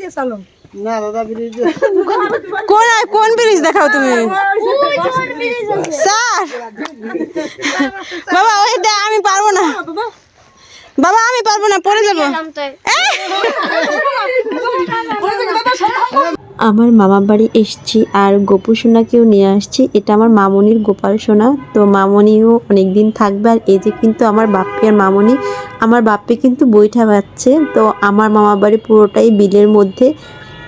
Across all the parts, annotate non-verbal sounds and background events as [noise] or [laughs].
দিয়ে চালো না দাদা ব্রিজ কোন কোন ব্রিজ দেখাও তুমি স্যার বাবা ওই দে আমি পারব না বাবা আমি পারব না পড়ে যাব আমার মামার বাড়ি এসছি আর গোপু সোনাকেও নিয়ে আসছি। এটা আমার মামনির গোপাল সোনা। তো মামনিও অনেক দিন থাকবে আর এই যে কিন্তু আমার বাপ্পি আর মামনি, আমার বাপ্পি কিন্তু বইটা পাচ্ছে তো আমার মামার বাড়ি পুরোটাই বিলের মধ্যে।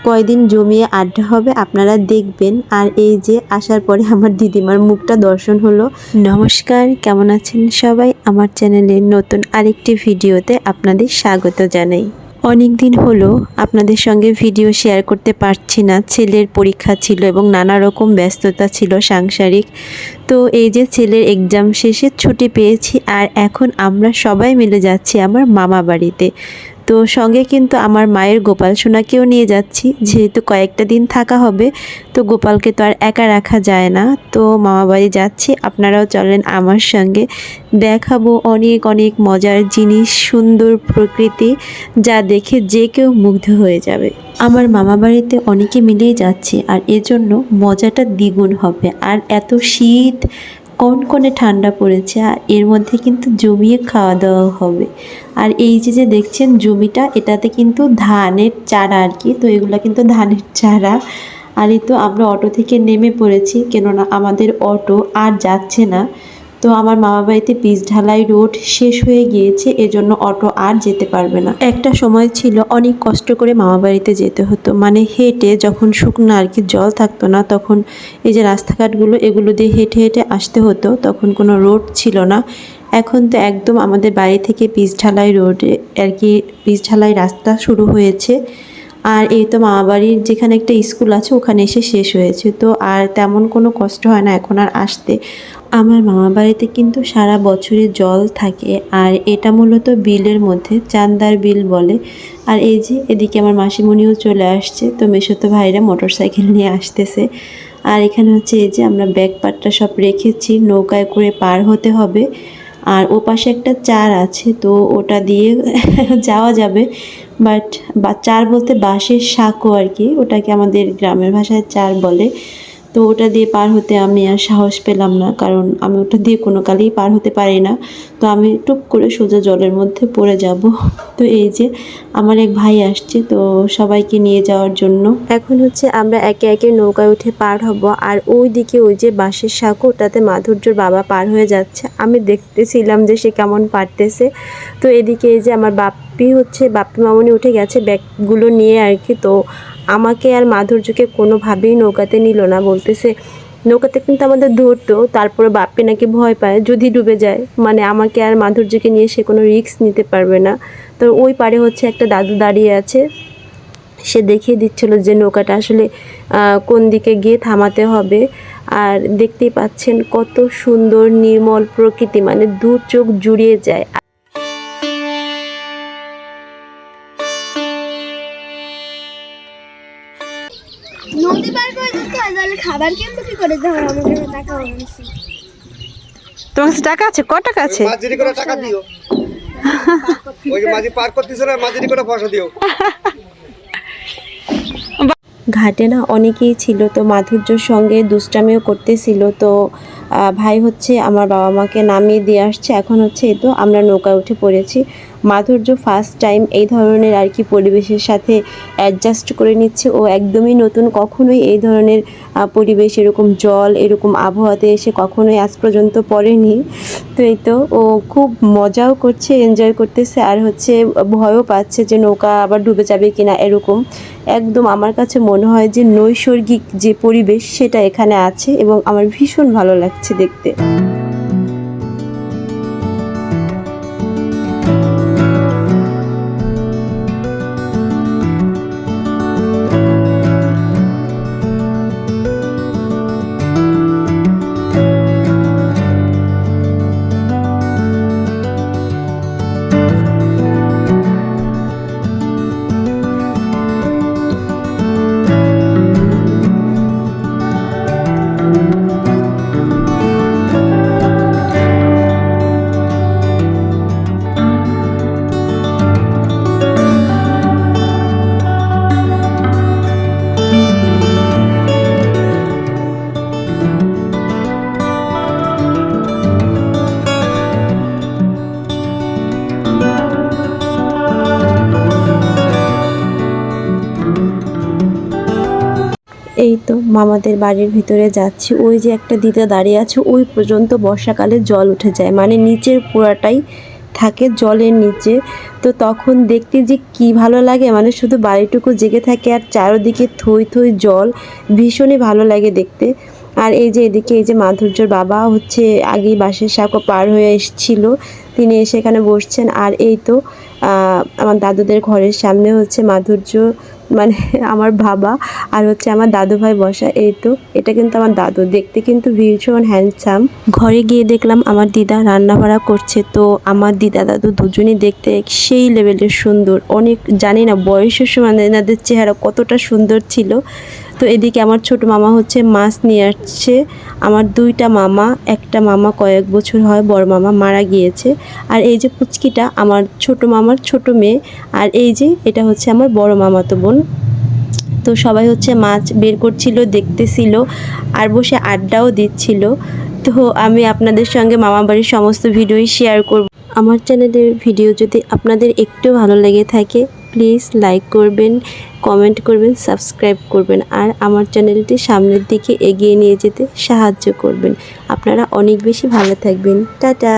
কয়দিন জমিয়ে আড্ডা হবে, আপনারা দেখবেন। আর এই যে আসার পরে আমার দিদিমার মুখটা দর্শন হলো। নমস্কার, কেমন আছেন সবাই? আমার চ্যানেলের নতুন আরেকটি ভিডিওতে আপনাদের স্বাগত জানাই। অনেক দিন হলো আপনাদের সঙ্গে ভিডিও শেয়ার করতে পারছি না। ছেলের পরীক্ষা ছিল এবং নানা রকম ব্যস্ততা ছিল সাংসারিক। তো এই যে ছেলের এক্সাম শেষে ছুটি পেয়েছি আর এখন আমরা সবাই মিলে যাচ্ছি আমার মামা বাড়িতে। তো সঙ্গে কিন্তু আমার মায়ের গোপাল সোনাকেও নিয়ে যাচ্ছি। যেহেতু কয়েকটা দিন থাকা হবে, তো গোপালকে তো আর একা রাখা যায় না। তো মামা বাড়ি যাচ্ছি, আপনারাও চলেন আমার সঙ্গে। দেখাবো অনেক অনেক মজার জিনিস, সুন্দর প্রকৃতি, যা দেখে যে কেউ মুগ্ধ হয়ে যাবে। আমার মামা বাড়িতে অনেকে মিলেই যাচ্ছে, আর এজন্য মজাটা দ্বিগুণ হবে। আর এত শীত কনকনে ঠান্ডা পড়েছে, আর এর মধ্যে কিন্তু জমিয়ে খাওয়া দাওয়া হবে। আর এই যে যে দেখছেন জমিটা, এটাতে কিন্তু ধানের চারা আর কি, তো এগুলো কিন্তু ধানের চারা। আর এই তো আমরা অটো থেকে নেমে পড়েছি, কেননা আমাদের অটো আর যাচ্ছে না। তো আমার মামা বাড়িতে পিচ ঢালাই রোড শেষ হয়ে গিয়েছে, এজন্য অটো আর যেতে পারবে না। একটা সময় ছিল অনেক কষ্ট করে মামা বাড়িতে যেতে হতো মানে হেঁটে যখন শুকনো আর কি জল থাকতো না, তখন এই যে রাস্তাঘাটগুলো, এগুলো দিয়ে হেঁটে হেঁটে আসতে হতো, তখন কোনো রোড ছিল না। এখন তো একদম আমাদের বাড়ি থেকে পিচ ঢালাই রোডে আর কি পিচ ঢালাই রাস্তা শুরু হয়েছে। আর এই তো মামা বাড়ির যেখানে একটা স্কুল আছে, ওখানে এসে শেষ হয়েছে। তো আর তেমন কোনো কষ্ট হয় না এখন আর আসতে। আমার মামা বাড়িতে কিন্তু সারা বছরে জল থাকে, আর এটা মূলত বিলের মধ্যে, চান্দার বিল বলে। আর এই যে এদিকে আমার মাসিমণিও চলে আসছে, তো মেশোতো ভাইরা মোটর সাইকেল নিয়ে আসতেছে। আর এখানে হচ্ছে এই যে আমরা ব্যাগ পাটটা সব রেখেছি, নৌকায় করে পার হতে হবে। আর ও পাশে একটা চার আছে, তো ওটা দিয়ে [laughs] যাওয়া যাবে। বাট বা চার বলতে বাঁশের শাকও আর কি, ওটাকে আমাদের গ্রামের ভাষায় চার বলে। তো ওটা দিয়ে পার হতে আমি আর সাহস পেলাম না, কারণ আমি ওটা দিয়ে কোনো কালেই পার হতে পারি না। তো আমি টুক করে সোজা জলের মধ্যে পড়ে যাব। তো এই যে আমার এক ভাই আসছে, তো সবাইকে নিয়ে যাওয়ার জন্য। এখন হচ্ছে আমরা একে একে নৌকায় উঠে পার হব আর ওই দিকে ওই যে বাঁশের সাঁকো ওটাতে মাধুর্যর বাবা পার হয়ে যাচ্ছে। আমি দেখতেছিলাম যে সে কেমন পারতেছে। তো এদিকে এই যে আমার বাপ্পি হচ্ছে, বাপ্পি মামনি উঠে গেছে ব্যাগগুলো নিয়ে আর কি। তো আমাকে আর মাধুর্যকে কোনোভাবেই নৌকাতে নিল না, বলতেছে নৌকাতে কিন্তু আমাদের ধরতো তারপরে বাপ্পি নাকি ভয় পায়, যদি ডুবে যায় মানে আমাকে আর মাধুর্যকে নিয়ে সে কোনো রিস্ক নিতে পারবে না। তো ওই পারে হচ্ছে একটা দাদু দাঁড়িয়ে আছে, সে দেখিয়ে দিচ্ছিল যে নৌকাটা আসলে কোন দিকে গিয়ে থামাতে হবে। আর দেখতেই পাচ্ছেন কত সুন্দর নির্মল প্রকৃতি মানে দু চোখ জুড়িয়ে যায়। নদী পার করে যেতে হয় তাহলে খাবার কিনবো কি করে ধর আমার কাছে টাকা হয়েছে তোমার কাছে টাকা আছে? ক টাকা আছে? মাঝিরি করে টাকা দিও। [laughs] ওই যে মাঝি পার করতেছে না মাঝিরি করে পয়সা দিও। ঘাটে না অনেকেই ছিল তো মাধুর্যর সঙ্গে দুষ্টামিও করতেছিল তো ভাই হচ্ছে আমার বাবা মাকে নামিয়ে দিয়ে আসছে। এখন হচ্ছে এই তো আমরা নৌকায় উঠে পড়েছি। মাধুর্য ফার্স্ট টাইম এই ধরনের আর কি পরিবেশের সাথে অ্যাডজাস্ট করে নিচ্ছে ও একদমই নতুন, কখনোই এই ধরনের পরিবেশ এরকম জল, এরকম আবহাওয়াতে এসে কখনোই আজ পর্যন্ত পড়েনি। তো এই তো ও খুব মজাও করছে এনজয় করতেছে আর হচ্ছে ভয়ও পাচ্ছে যে নৌকা আবার ডুবে যাবে কিনা এরকম। একদম আমার কাছে মনে হয় যে নৈসর্গিক যে পরিবেশ সেটা এখানে আছে এবং আমার ভীষণ ভালো লাগছে দেখতে। এই তো মামাদের বাড়ির ভিতরে যাচ্ছি। ওই যে একটা দিদা দাঁড়িয়ে আছে, ওই পর্যন্ত বর্ষাকালে জল উঠে যায়। মানে নিচের পুরাটাই থাকে জলের নিচে। তো তখন দেখতে যে কি ভালো লাগে মানে শুধু বাড়িটুকু জেগে থাকে আর চারোদিকে থই থই জল, ভীষণই ভালো লাগে দেখতে। আর এই যে এদিকে, এই যে মাধুর্যর বাবা হচ্ছে আগেই বাসের সাঁকো পার হয়ে এসেছিল। তিনি এসে এখানে বসছেন। আর এই তো আমার দাদুদের ঘরের সামনে হচ্ছে মাধুর্য মানে আমার বাবা আর হচ্ছে আমার দাদু ভাই বসা, এই তো, এটা কিন্তু আমার দাদু। দেখতে কিন্তু ভীষণ হ্যান্ডসাম ঘরে গিয়ে দেখলাম আমার দিদা রান্না বাড়া করছে, তো আমার দিদা দাদু দুজনই দেখতে সেই লেভেলের সুন্দর। অনেক, জানি না, বয়সের সময় এনাদের চেহারা কতটা সুন্দর ছিল। তো এদিকে আমার ছোট মামা হচ্ছে মাছ নিয়ে আসছে। আমার দুইটা মামা, একটা মামা কয়েক বছর হয়, বড় মামা মারা গিয়েছে। আর এই যে পুচকিটা আমার ছোট মামার ছোট মেয়ে, আর এই যে এটা হচ্ছে আমার বড় মামাতো বোন। তো সবাই হচ্ছে মাছ বের করছিল, দেখতেছিল আর বসে আড্ডাও দিচ্ছিল। তো আমি আপনাদের সঙ্গে মামা বাড়ির সমস্ত ভিডিওই শেয়ার করব। আমার চ্যানেলের ভিডিও যদি আপনাদের একটু ভালো লেগে থাকে প্লিজ লাইক করবেন কমেন্ট করবেন সাবস্ক্রাইব করবেন আর আমার চ্যানেলটি সামনের দিকে এগিয়ে নিয়ে যেতে সাহায্য করবেন। আপনারা অনেক বেশি ভালো থাকবেন। টাটা!